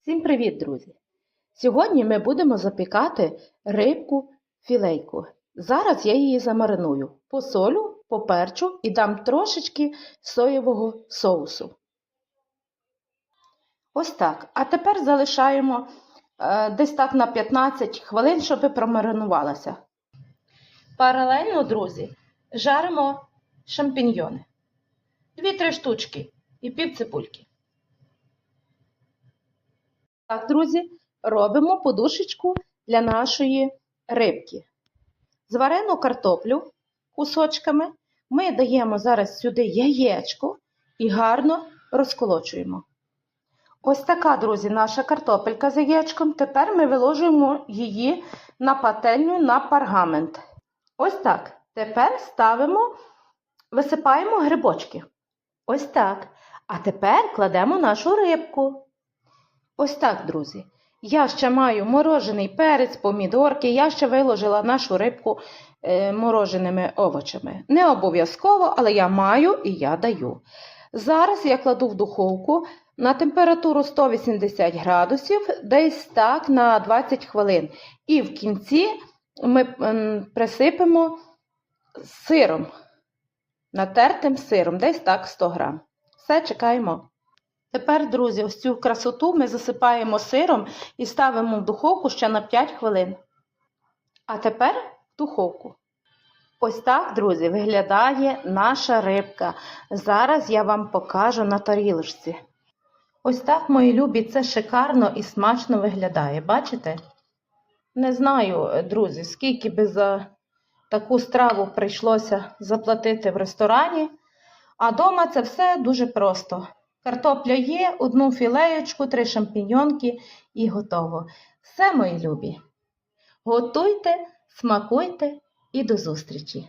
Всім привіт, друзі! Сьогодні ми будемо запікати рибку філейку. Зараз я її замариную, посолю, поперчу і дам трошечки соєвого соусу. Ось так. А тепер залишаємо е, десь так на 15 хвилин, щоб промаринувалася. Паралельно, друзі, жаримо шампіньйони. Дві-три штучки і пів цибульки. Так, друзі, робимо подушечку для нашої рибки. Зварену картоплю кусочками ми даємо зараз сюди яєчко і гарно розколочуємо. Ось така, друзі, наша картопелька з яєчком. Тепер ми виложуємо її на пательню на паргамент. Ось так. Тепер ставимо, висипаємо грибочки. Ось так. А тепер кладемо нашу рибку. Ось так, друзі. Я ще маю морожений перець, помідорки. Я ще виложила нашу рибку е, мороженими овочами. Не обов'язково, але я маю і я даю. Зараз я кладу в духовку на температуру 180 градусів, десь так на 20 хвилин. І в кінці ми присипемо сиром, натертим сиром, десь так 100 грам. Все, чекаємо. Тепер, друзі, ось цю красоту ми засипаємо сиром і ставимо в духовку ще на 5 хвилин. А тепер в духовку. Ось так, друзі, виглядає наша рибка. Зараз я вам покажу на тарілочці. Ось так, мої любі, це шикарно і смачно виглядає. Бачите? Не знаю, друзі, скільки би за таку страву прийшлося заплатити в ресторані. А дома це все дуже просто. Картопля є, одну філеєчку, три шампіньонки і готово. Все, мої любі. Готуйте, смакуйте і до зустрічі!